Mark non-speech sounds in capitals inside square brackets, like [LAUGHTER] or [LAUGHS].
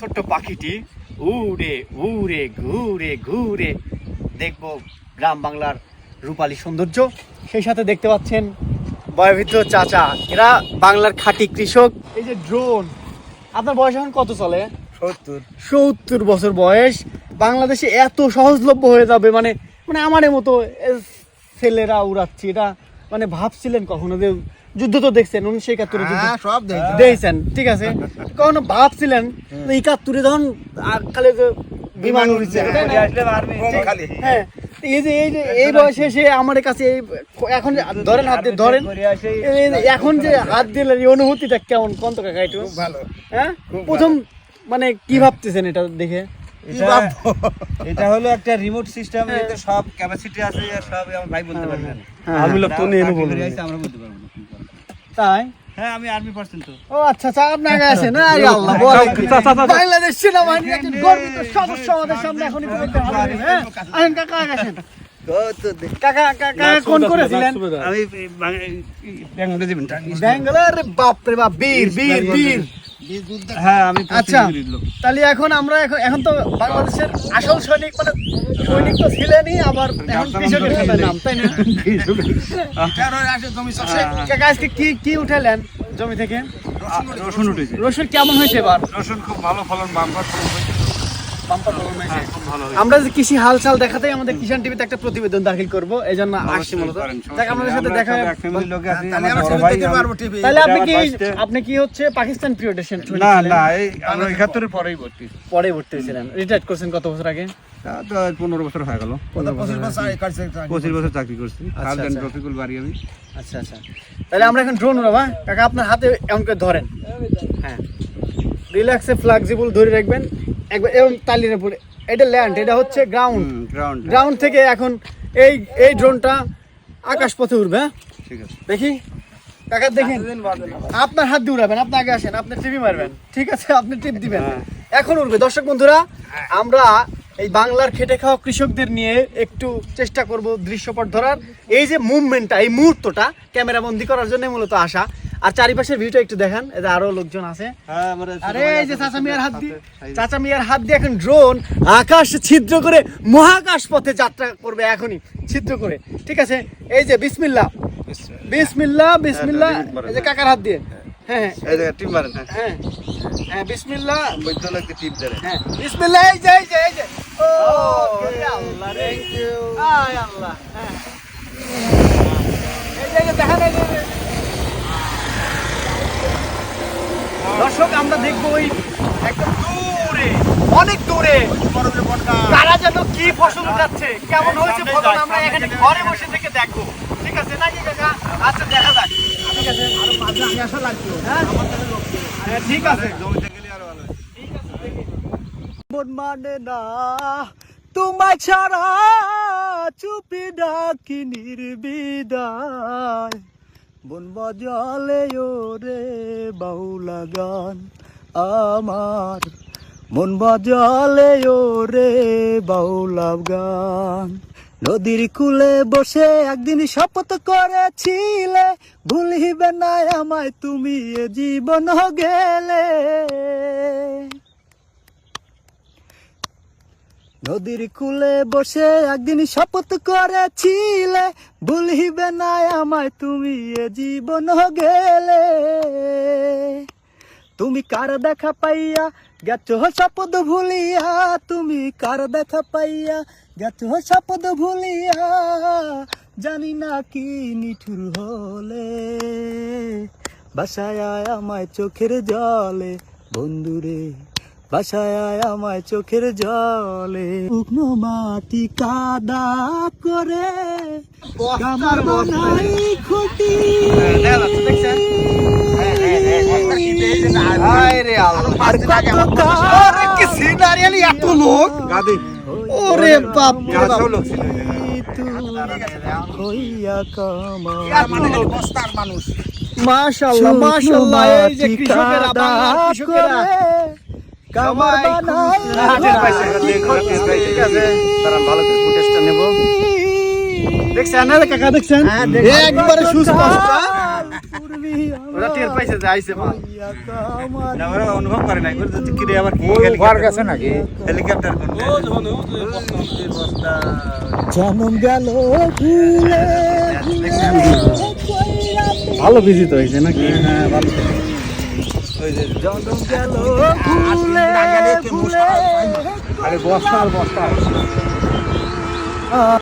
ছোট্ট পাখিটি উড়ে উড়ে ঘুরে ঘুরে দেখব গ্রাম বাংলার রূপালী সৌন্দর্য। সেই সাথে দেখতে পাচ্ছেন বয়োবৃদ্ধ চাচা। এরা বাংলার খাঁটি কৃষক। এই যে ড্রোন আপনার বয়স এখন কত চলে? সত্তর। সত্তর বছর বয়স। বাংলাদেশে এত সহজলভ্য হয়ে যাবে মানে মানে আমার মতো ছেলেরা উড়াচ্ছি। এটা মানে ভাবছিলেন কখনো যে যুদ্ধ তো দেখছেন উনিশশো একাত্তরে যুদ্ধ। হ্যাঁ সব দেখছেন ঠিক আছে? কখনো ভাবছিলেন যে একাত্তরে যখন যে বিমান উড়ছে খালি। হ্যাঁ এই যে এই যে এই বয়সে এসে আমার কাছে এখন ধরেন হাত দিয়ে ধরেন এখন যে হাত দিলেন এই অনুভূতিটা কেমন? কোন তো কাকা একটু? ভালো। হ্যাঁ? প্রথম মানে কি ভাবতেছেন এটা দেখে? এটা- হলো একটা রিমোট সিস্টেম হ্যাঁ। এতে সব ক্যাপাসিটি আছে সব আমার ভাই বলতে পারবেন হ্যাঁ, আমি লোক তো নিয়ে। আমরা বলতে পারব। তাই? হ্যাঁ আমি আর্মি পার্সন তো। ও আচ্ছা আচ্ছা আপনার আগে আছেন আরে আল্লাহ? [LAUGHS] বাংলাদেশ সেনাবাহিনীর একজন গর্বিত সদস্য আমাদের সামনে এখনই হবেন, হ্যাঁ? আসেন কাকা আগে আসেন। কাকা কাকা কোন করেছিলেন? আমি ব্যাঙ্গালোর? বাপরে বাপ বীর বীর বীর। হ্যাঁ আমি আচ্ছা। তাহলে এখন আমরা এখন এখন তো বাংলাদেশের আসল সৈনিক মানে সৈনিক তো ছিলেনই আবার এখন কৃষকের সাথে নাম তাই না? কাকা আজকে কি কি উঠালেন জমি থেকে? রসুন উঠেছে। রসুন কেমন হয়েছে এবার? রসুন খুব ভালো ফলন বাম্পার ফলন হয়েছে। আমরা যে কৃষি হালচাল দেখাতেই আমাদের কিষান টিভিতে একটা প্রতিবেদন দাখিল করব এই জন্য আসছি মূলত। দেখ আমাদের সাথে দেখা আছি, তাহলে আপনি কি আপনি কি হচ্ছে পাকিস্তান পিরিয়ডেশন না না এই আমরা একাত্তরের পরেই ভর্তি। পরে ভর্তি হয়েছিলেন। রিটায়ার করছেন কত বছর আগে? পনেরো বছর হয়ে গেল। পঁচিশ বছর চাকরি করছি। আচ্ছা, আচ্ছা। রফিকুল বাড়ি আমি। আচ্ছা আচ্ছা। তাহলে আমরা এখন ড্রোন উড়াবো হ্যাঁ? কাকা আপনার হাতে এমন করে ধরেন। হ্যাঁ। রিল্যাক্সে ফ্লেক্সিবল ধরে রাখবেন। একবার এবং তালির উপরে। এটা ল্যান্ড এটা হচ্ছে গ্রাউন্ড গ্রাউন্ড গ্রাউন্ড থেকে এখন এই এই ড্রোনটা আকাশ পথে উঠবে হ্যাঁ? ঠিক আছে। দেখি? কাকা দেখেন আপনার হাত দিয়ে উড়াবেন আপনি আগে আসেন আপনি টিভি মারবেন। ঠিক আছে? আপনি টিপ দিবেন। হ্যাঁ। এখন উঠবে দর্শক বন্ধুরা আমরা এই বাংলার খেটে খাওয়া কৃষকদের নিয়ে একটু চেষ্টা করব দৃশ্যপট ধরার। এই যে মুভমেন্টটা এই মুহূর্তটা ক্যামেরা বন্দি করার জন্য মূলত আসা আর চারিপাশের ভিউটা একটু দেখান যে আরও লোকজন আছে। হ্যাঁ আরে এই যে চাচা মিয়ার হাত দিয়ে চাচা মিয়ার হাত দিয়ে এখন ড্রোন আকাশ ছিদ্র করে মহাকাশ পথে যাত্রা করবে এখনই ছিদ্র করে। ঠিক আছে? এই যে বিসমিল্লাহ বিসমিল্লাহ বিসমিল্লাহ এই যে কাকার হাত দিয়ে। হ্যাঁ হ্যাঁ। এই যে টিম মারেন হ্যাঁ। হ্যাঁ হ্যাঁ বিসমিল্লাহ বৈদ্য লোককে টিপ ধরে হ্যাঁ বিসমিল্লাহ এই যে এই যে এই যে। ও আল্লাহ রে। আয় আল্লাহ হ্যাঁ এই যে এই যে দেখেন এই যে, এই যে। দর্শক আমরা দেখব ওই একদম দূরে অনেক দূরে। তারা যেন কি ফসল উঠাচ্ছে কেমন হয়েছে ফসল আমরা এখানে ঘরে বসে থেকে দেখব। ঠিক আছে নাকি কাকা? আচ্ছা দেখা যাক। ঠিক আছে আরও মাঝে আমি আসা লাগবে। হ্যাঁ? হ্যাঁ, ঠিক আছে। জমিতে গেলে আরও ভালো মানে না তোমায় ছাড়া চুপি ডাকি নির্বিদায়। বন বাজালে ওরে বাউলা গান আমার। মন বাজালে ওরে বাউলা গান। নদীর কূলে বসে একদিন শপথ করেছিলে ভুলিবে না আমায় তুমি এ জীবন গেলে। নদীর কুলে বসে একদিন শপথ করেছিলে। ভুলিবে না আমায় তুমি এ জীবন গেলে। তুমি কার দেখা পাইয়া গেছো শপথ ভুলিয়া? তুমি কার দেখা পাইয়া গেছো শপথ ভুলিয়া? জানি না কি নিঠুর হলে। বাসায় আমায় চোখের জলে। বন্ধুরে বাসায় আমায় চোখের জলে শুকনো মাটি কাদা করে কামার বানাই খুঁটি। ওরে বাপ। হইয়া মানুষ এই যে কৃষকেরা কৃষকেরা। ঠিক আছে তারা ভালো করে ফুটেজটা নেব দেখছেন না কাকা দেখছেন একবারে সুস্পষ্ট ওরা টের পাইছে যে আইছে মাল না, ওরা অনুভব করে নাই বলে কিরে আবার কি ঘর হেলিকপ্টার গেছে নাকি হেলিকপ্টার জনম গেল ভালো ভিজিট হয়েছে নাকি ভুলে আরে বস্তা আর বস্তা